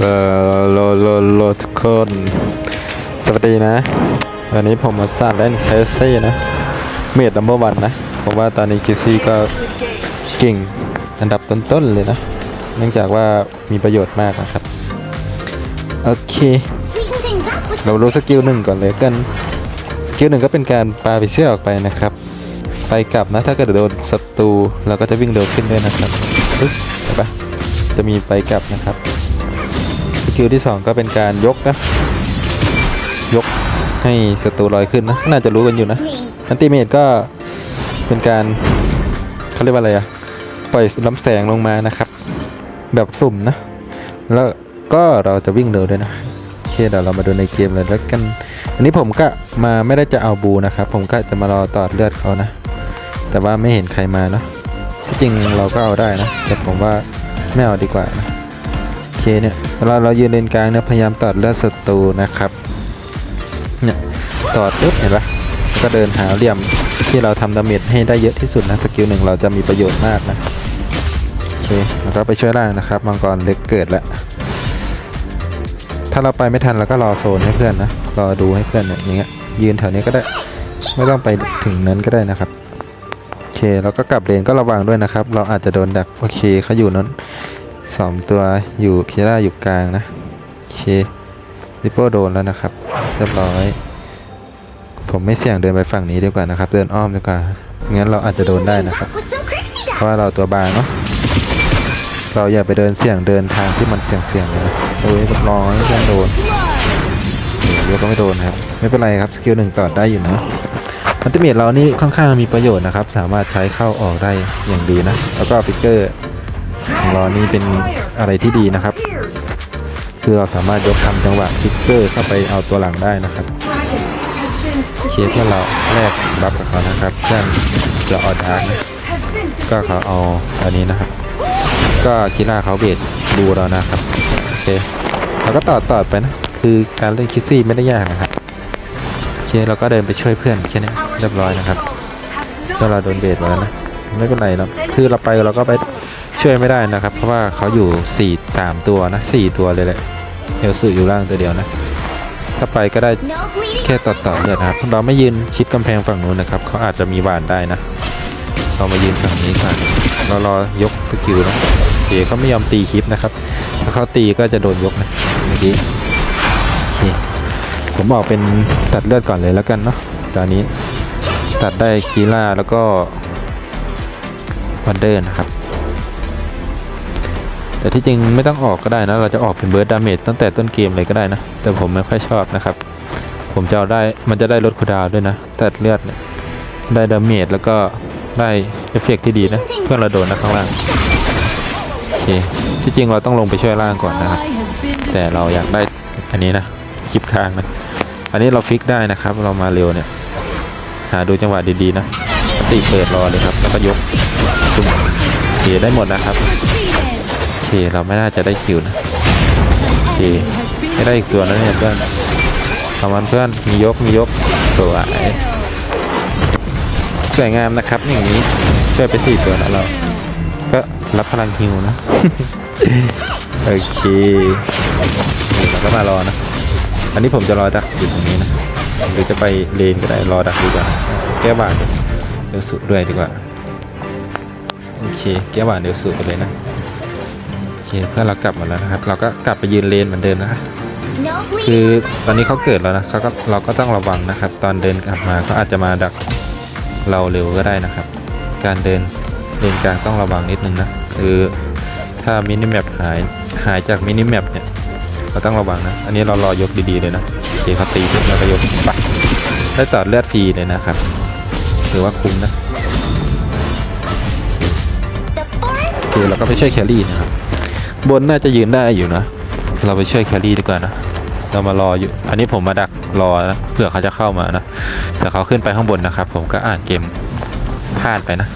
เออลลลทุกคนสวัสดีนะวันนี้ผมมาสร้างเล่นเคสซี่นะ เมียดัมเบอร์วันนะผมว่าตอนนี้คิสซี่ก็เก่งอันดับต้นๆเลยนะ เนื่องจากว่ามีประโยชน์มากนะครับ โอเค เรารู้สกิลหนึ่งก่อนเลยกันสกิลหนึ่งก็เป็นการปาไปเชื่อออกไปนะครับ ไปกลับนะถ้าเกิดโดนศัตรูเราก็จะวิ่งเร็วขึ้นด้วยนะครับปึ๊บเห็นปจะมีไปกลับนะครับ กิลที่สองก็เป็นการยกนะ ยกให้ศัตรูลอยขึ้นนะ น่าจะรู้กันอยู่นะอันติเมตก็เป็นการเขาเรียกว่าอะไรอะปล่อยลำแสงลงมานะครับ แบบสุ่มนะ แล้วก็เราจะวิ่งเร็วด้วยนะโอเคเดี๋ยวเรามาดูในเกมเลยแล้วกัน อันนี้ผมก็มาไม่ได้จะเอาบูนะครับ ผมก็จะมารอตอดเลือดเขานะ แต่ว่าไม่เห็นใครมานะที่จริงเราก็เอาได้นะ แต่ผมว่าไม่เอาดีกว่านะ เคเนี่ยเวลาเรายืนเลนกลางเนี่ยพยายามตอดเลือดศัตรูนะครับเนี่ยตอดปุ๊บเห็นปะก็เดินหาเหลี่ยมที่เราทำดาเมจให้ได้เยอะที่สุดนะสกิลหนึ่งเราจะมีประโยชน์มากนะโอเคแล้วก็ไปช่วยล่างนะครับมังกรเล็กเกิดแล้วถ้าเราไปไม่ทันเราก็รอโซนให้เพื่อนนะรอดูให้เพื่อนเนี่ยอย่างเงี้ยยืนแถวนี้ก็ได้ไม่ต้องไปถึงนั้นก็ได้นะครับโอเคแล้วก็กลับเลนก็ระวังด้วยนะครับ เราอาจจะโดนดักโอเคเขาอยู่นั้น สองตัวอยู่พีร่าอยู่กลางนะโอเคริปโป้โดนแล้วนะครับ เรียบร้อย ผมไม่เสี่ยงเดินไปฝั่งนี้ดีกว่านะครับ เดินอ้อมดีกว่างั้นเราอาจจะโดนได้นะครับ เพราะว่าเราตัวบางเนาะเราอย่าไปเดินเสี่ยงเดินทางที่มันเสี่ยงๆเลยนะโอ้ยเรียบร้อยเพื่โดนเดี๋ยวก็ไม่โดนครับ ไม่เป็นไรครับสกิลหนึ่งต่อได้อยู่นะอันติเมตเรานี่ค่อนข้างมีประโยชน์นะครับ สามารถใช้เข้าออกได้อย่างดีนะ แล้วก็ฟิกเกอร์ ของเรานี่เป็นอะไรที่ดีนะครับ คือเราสามารถยกทำจังหวะฟิกเกอร์เข้าไปเอาตัวหลังได้นะครับเคสเพื่อเราแลกบัฟกับเขานะครับเพื่อนจะออดาร์กนะก็เขาเอาอันนี้นะครับ ก็คิล่าเขาเบสดูเรานะครับโอเคเราก็ต่อต่อไปนะ คือการเล่นคิซี่ไม่ได้ยากนะครับโอเคเราก็เดินไปช่วยเพื่อนแค่นี้เรียบร้อยนะครับเมื่อเราโดนเบสมาแล้วนะไม่เป็นไรนะคือเราไปเราก็ไป ช่วยไม่ได้นะครับ เพราะว่าเขาอยู่สี่สามตัวนะสี่ตัวเลยแหละเอลสุอยู่ล่างตัวเดียวนะถ้าไปก็ได้แค่ต่อต่อเลยนะครับเราไม่ยืนชิดกำแพงฝั่งนู้นนะครับเขาอาจจะมีหวานได้นะ เรามายืนฝั่งนี้ก่อนเรารอยกสกิลนะเดี๋ยวเขาไม่ยอมตีคลิปนะครับ ถ้าเขาตีก็จะโดนยกนะเมื่อกี้ผมบอกเป็นตัดเลือดก่อนเลยแล้วกันเนาะตอนนี้ตัดได้คีล่าแล้วก็วันเดอร์นะครับ แต่ที่จริงไม่ต้องออกก็ได้นะ เราจะออกเป็นเบิร์ดดาเมจตั้งแต่ต้นเกมเลยก็ได้นะ แต่ผมไม่ค่อยชอบนะครับ ผมจะเอาได้มันจะได้ลดคูดาวด้วยนะตัดเลือดเนี่ยได้ดาเมจแล้วก็ได้เอฟเฟกที่ดีนะ เพื่อนเราโดนนะข้างล่างโอเคที่จริงเราต้องลงไปช่วยล่างก่อนนะครับ แต่เราอยากได้อันนี้นะคลิปค้างนะ อันนี้เราฟิกได้นะครับ เรามาเร็วเนี่ย หาดูจังหวะดีๆนะปฏิเปิดรอเลยครับ แล้วก็ยกตุ้มโอเคได้หมดนะครับ เคเราไม่น่าจะได้คิวนะโอเคไม่ได้อีกตัวแล้วเนี่ยเพื่อนทำมันเพื่อนมียกมียกสวยสวยงามนะครับอย่างนี้ช่วยไปสี่ตัวแล้วเราก็รับพลังฮิวนะโอเคเราก็มารอนะอันนี้ผมจะรอดักอยู่ตรงนี้นะหรือจะไปเลนก็ได้รอดักดีกว่าแก้หวานเดี๋ยวสุดด้วยดีกว่าโอเคแก้หวานเดี๋ยวสุดไปเลยนะ เคเพื่อนเรากลับมาแล้วนะครับ เราก็กลับไปยืนเลนเหมือนเดิมนะครับ No คือ bleeding. ตอนนี้เขาเกิดแล้วนะเขาก็เราก็ต้องระวังนะครับ ตอนเดินกลับมาเขาอาจจะมาดักเราเร็วก็ได้นะครับ การเดินเลนกลางต้องระวังนิดนึงนะคือถ้ามินิแมปหายหายจากมินิแมปเนี่ยเราต้องระวังนะ อันนี้เรารอยกดีๆเลยนะโอเคเขาตีปุ๊บแล้วก็ยกปักได้ต่อเลือดฟรีเลยนะครับถือว่าคุ้มนะ The forest โอเคเราก็ไปช่วยแครี่นะครับ บนน่าจะยืนได้อยู่นะ เราไปช่วยแครี่ดีกว่านะ เรามารออยู่ อันนี้ผมมาดักรอนะเผื่อเขาจะเข้ามานะ แต่เขาขึ้นไปข้างบนนะครับ ผมก็อ่านเกมพลาดไปนะ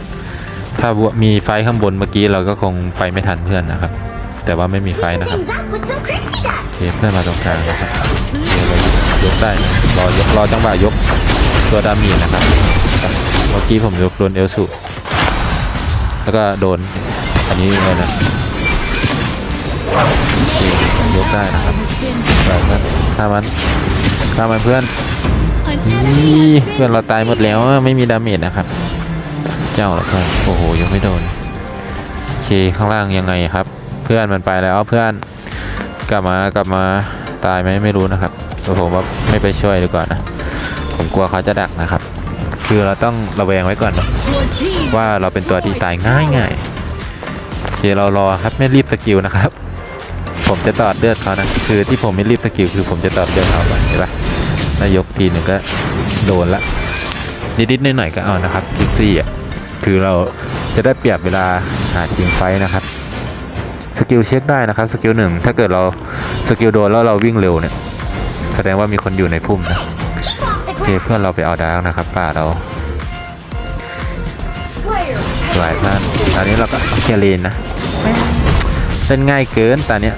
ถ้ามีไฟข้างบนเมื่อกี้เราก็คงไปไม่ทันเพื่อนนะครับ แต่ว่าไม่มีไฟนะครับเคเพื่อนมาตรงกลางนะครับโอเคเรายกได้นะรอยกรอจังหวะยกตัวดามีนะครับ เมื่อกี้ผมยกโดนเอลสุแล้วก็โดนอันนี้เลยนะ ยกได้นะครับแบบนั้นฆ่ามันฆ่ามันเพื่อนนี่เพื่อนเราตายหมดแล้วไม่มีดาเมจนะครับ เจ้าเหรอเพื่อนโอ้โหยังไม่โดนโอเคข้างล่างยังไงครับ เพื่อนมันไปแล้วเพื่อนกลับมากลับมาตายไหมไม่รู้นะครับแต่ผมว่าไม่ไปช่วยดีกว่านะ ผมกลัวเขาจะดักนะครับ คือเราต้องระแวงไว้ก่อน ว่าเราเป็นตัวที่ตายง่ายง่ายโอเคเรารอครับไม่รีบสกิลนะครับ ผมจะตอดเลือดเขานะคือที่ผมไม่รีบสกิลคือผมจะตอดเลือดเขาไปใช่ปะนายกทีหนึ่งก็โดนละนิดๆหน่อยๆก็เอานะครับคิกซี่อะคือเราจะได้เปรียบเวลาหาทีมไฟนะครับสกิลเช็คได้นะครับสกิลหนึ่งถ้าเกิดเราสกิลโดนแล้วเราวิ่งเร็วเนี่ยแสดงว่ามีคนอยู่ในพุ่มนะโอเคเพื่อนเราไปเอาดาร์กนะครับป่าเราหลายท่านตอนนี้เราก็เคลียร์เลนนะเล่นง่ายเกินตอนเนี้ย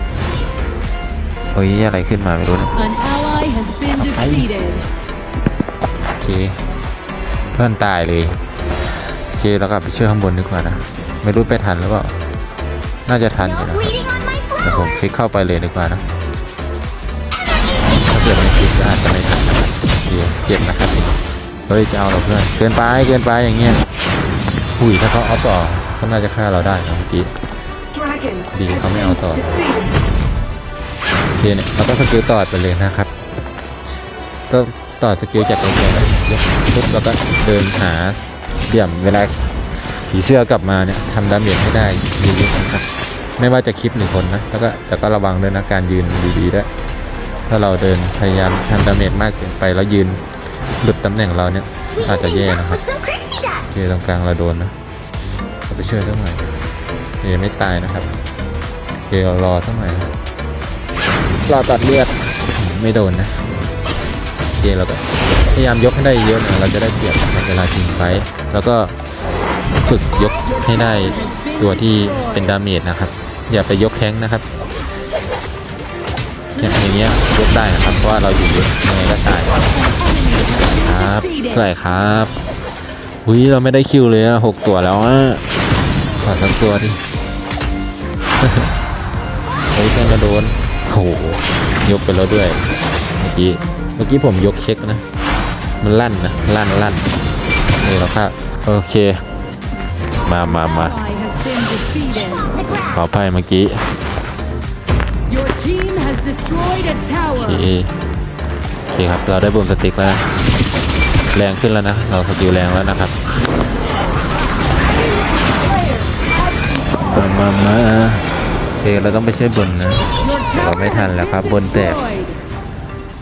โอ้ยอะไรขึ้นมาไม่รู้นะ an ally has been defeated โอเคเพื่อนตายเลยโอเคเราก็ไปเชื่อข้างบนดีกว่านะไม่รู้ไปทันหรือเปล่าน่าจะทันอยู่ No นะ bleeding on my แต่ผม flowers. คลิกเข้าไปเลยดีกว่านะถ้าเกิดไม่คลิกก็อาจจะไม่ทันนะครับโอเคเจ็บนะครับเฮ้ยจะเอาเหรอเพื่อนเกินไปเกินไปอย่างเงี้ยอุ้ยถ้าเขาเอาต่อเขาน่าจะฆ่าเราได้นะเมื่อกี้ดีเขาไม่เอาต่อ โอเคเนี่ยเราก็สกิลต่อไปเลยนะครับ ก็ต่อสกิลจากไอ้แกนะยกปุ๊บแล้วก็เดินหาเหลี่ยมเวลาผีเสื้อกลับมาเนี่ยทำดาเมจให้ได้ดีๆนะครับ ไม่ว่าจะคลิปหนึ่งคนนะแล้วก็แต่ก็ระวังด้วยนะการยืนดีๆด้วยถ้าเราเดินพยายามทำดาเมจมากเกินไปแล้วยืนหลุดตำแหน่งเราเนี่ยอาจจะแย่นะครับ with some Crixie โอตรงกลางเราโดนนะเราไปช่วยสักหน่อยเอไม่ตายนะครับโอเคเรารอสักหน่อยครับ รอตัดเลือดไม่โดนนะเคเราก็พยายามยกให้ได้เยอะหน่อยเราจะได้เปรียบในเวลาทีมไฟแล้วก็ฝึกยกให้ได้ตัวที่เป็นดาเมจนะครับ อย่าไปยกแท้งนะครับอย่างเงี้ยยกได้นะครับเพราะว่าเราอยู่เยอะยังไงก็ตายครับสวยครับอุ้ยเราไม่ได้คิวเลยอะหกตัวแล้วอะขอสักตัวดิเฮ้ยเพื่อนกระโดน โอ้โหยกไปแล้วด้วย เมื่อกี้ เมื่อกี้ผมยกเช็คนะ มันลั่นนะ ลั่นลั่นนี่แล้วค่ะโอเค มามามา ally has been defeated The ขอ ground. อภัยเมื่อกี้ your team has destroyed a โอ tower เคโอเคครับ เราได้บูมสติ๊กแล้วนะแรงขึ้นแล้วนะ เราสกิลแรงแล้วนะครับ มามามาโอ เคเราต้องไปช่วยบนนะ เราไม่ทันแล้วครับบนแตก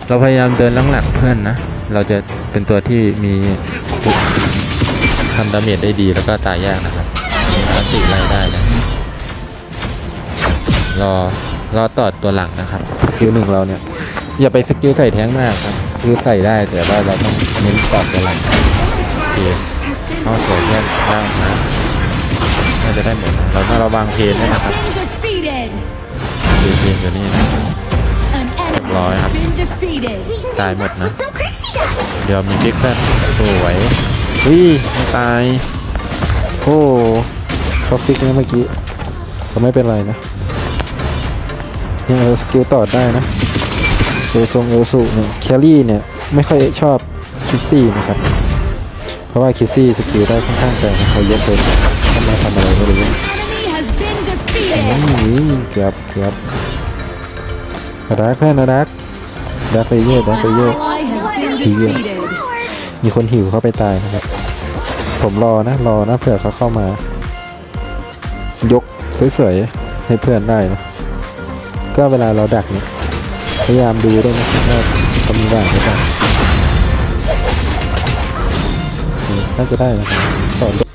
เราพยายามเดินหลังๆเพื่อนนะ เราจะเป็นตัวที่มีทำดาเมจได้ดีแล้วก็ตายยากนะครับอาติไล่ได้นะ รอรอต่อตัวหลังนะครับสกิลหนึ่งเราเนี่ย อย่าไปสกิลใส่แท้งมากครับคือใส่ได้แต่ว่าเราต้องเน้นต่อตัวหลังเคเข้าสวยเพื่อนล่างนะน่าจะได้หมดนเราต้องระวังเพนด้นะครับ เพนเพนอยู่นี่นะ an enemy Rồi, has hả? been defeated Sweeten Tài things một up nữa. with some Crixie dust. เดี๋ยวมีบิ๊กแฟนสวยเฮ้ยไม่ตาย โอ้เขาฟิกนะเมื่อกี้ก็ไม่เป็นไรนะยังเอาสกิลต่อได้นะเอลทรงเอลสูเนี่ยแครี่เนี่ยไม่ค่อยชอบคิสซี่นะครับ เพราะว่าคิสซี่สกิลได้ค่อนข้างแรงนะเขาเยอะเกินทำไมทำอะไรไม่รู้ เกือบเกือบนาดักเพื่อนนาดักดักไปเยอะดักไปเยอะ ally has been Thì vậy. defeated Flowers. มีคนหิวเข้าไปตายนะครับ ผมรอนะ รอนะเผื่อเขาเข้ามา ยกสวยๆให้เพื่อนได้นะ ก็เวลาเราดักเนี่ยพยายามดูด้วยนะว่าเขามีว่างหรือเปล่าน่าจะได้นะครับต่อด้วย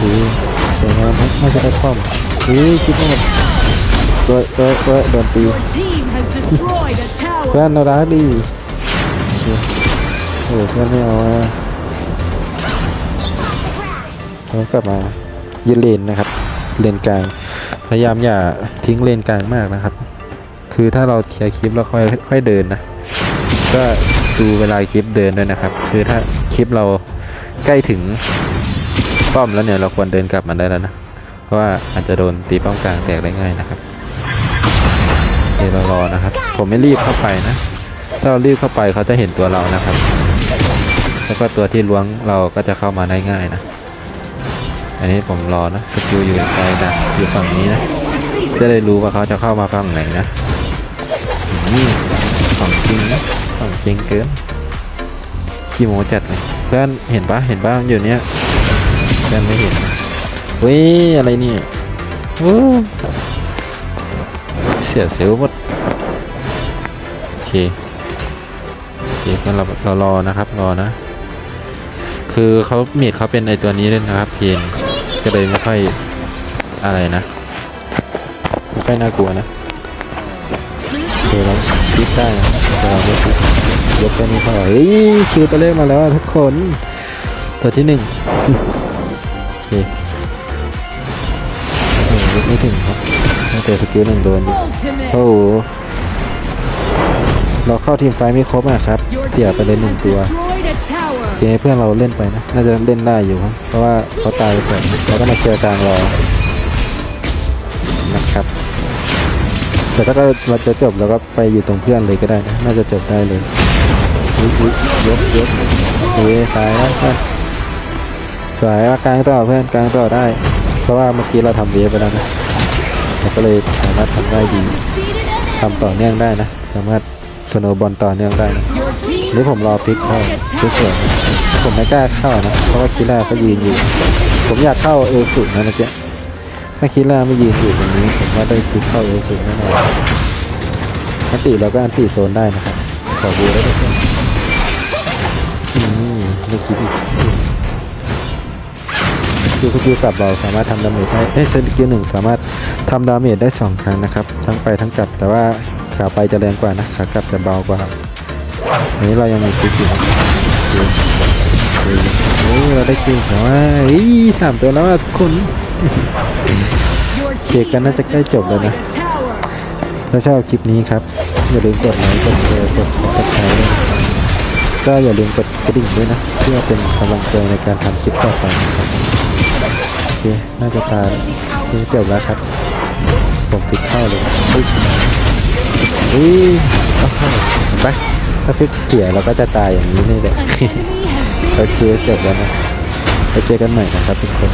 อุ้ยสวยงามน่าจะได้คว่ำ อุ้ยคิดว่ามันตัวตัวตัวโดนตี your team has destroyed a เพื่ tower อนเรารักดีโอ้โหเพื่อนไม่เอาอะเรากลับมายืนเลนนะครับ เลนกลาง พยายามอย่าทิ้งเลนกลางมากนะครับ คือถ้าเราเคลียร์คลิปแล้วค่อยค่อยเดินนะ ก็ดูเวลาคลิปเดินด้วยนะครับ คือถ้าคลิปเราใกล้ถึงป้อมแล้วเนี่ยเราควรเดินกลับมาได้แล้วนะเพ ราะว่าอาจจะโดนตีป้อมกลางแตกได้ง่ายนะครับเคเรารอนะครับ ผมไม่รีบเข้าไปนะ ถ้าเรารีบเข้าไปเขาจะเห็นตัวเรานะครับ แล้วก็ตัวที่ล้วงเราก็จะเข้ามาได้ง่ายนะ อันนี้ผมรอนะสกิลอยู่ไกลนะอยู่ฝั่งนี้นะ จะได้รู้ว่าเขาจะเข้ามาฝั่งไหนนะนี่ของจริงนะของจริงเกินขี้โมจัดเลยเพื่อนเห็นปะเห็นปะมันอยู่เนี้ยเพื่อนไม่เห็น เว้ยอะไรเนี่ยเสียเซลล์หมดโอเคโอเคงั้นเราเรารอนะครับรอนะ คือเขาเมีดเขาเป็นไอตัวนี้เลยนะครับเพนก็เลยไม่ค่อยอะไรนะไม่ค่อยน่ากลัวนะเดี๋ยวเราคิดได้นะแต่เราไม่คิดยกตัวนี้เข้าเฮ้ยคิวตัวเลขมาแล้วทุกคน ตัวที่หนึ่งโอเค ถึงครับตั้งแต่สกิลหนึ่งโดนอยู่ Ultimate. โอ้โหเราเข้าทีมไฟท์ไม่ครบอะครับ Your เสีย team ไปเลยหนึ่ง has ตัว destroyed a tower. เกมเพื่อนเราเล่นไปนะ น่าจะเล่นได้อยู่ครับ เพราะว่าเขาตายไปก่อนเราก็มาเจอกลางรอนะครับ แต่ถ้าก็เราจะจบแล้วก็ไปอยู่ตรงเพื่อนเลยก็ได้นะ น่าจะจบได้เลยอุ๊ยอุ๊ยยกยกเฮ้ยตายแล้วเพื่อนสวยว่ากลางต่อเพื่อนกลางต่อได้เพ ราะว่าเมื่อกี้เราทำเวฟไปแล้วนะเราก็เลยสามารถทำได้ดีทำต่อเนื่องได้นะ สามารถสโนบอลต่อเนื่องได้นะหรือผมรอพิกเข้าสวยๆผมไม่กล้าเข้านะเพราะว่าคิล่าเขายืนอยู่ ผมอยากเข้าเอลสุนะนะเจ๊ะถ้าคิล่าไม่ยืนอยู่ตรงนี้ ผมว่าได้พิกเข้าเอลสุแน่นอนอันติเราก็อันติโซนได้นะครับขอบูได้ด้วยอืมไม่คิดอีก คือสกิลกลับเราสามารถทำดาเมจได้เอ้ยสกิลหนึ่งสามารถทำดาเมจได้สองครั้งนะครับ ทั้งไปทั้งกลับ แต่ว่าขาไปจะแรงกว่านะ ขากลับจะเบากว่าอันนี้เรายังมีคลิกอยู่นะเฮ้ยเราได้จริงแต่ว่าเฮ้ยสามตัวแล้วอะทุกคนเช็คกันน่าจะใกล้จบแล้วนะ ถ้าชอบคลิปนี้ครับอย่าลืมกดไลค์กดแชร์กดติดตามด้วยก็อย่าลืมกดกระดิ่งด้วยนะ เพื่อเป็นกำลังใจในการทำคลิปต่อไปนะครับ โอเค น่าจะตายนี่จบแล้วครับผมฟิกเข้าเลยอุ้ยอุ้ยโอ้โหเห็นปะถ้าฟิกเสียเราก็จะตายอย่างนี้นี่แหละ โอเคจบแล้วนะไปเจอกันใหม่นะครับทุกคน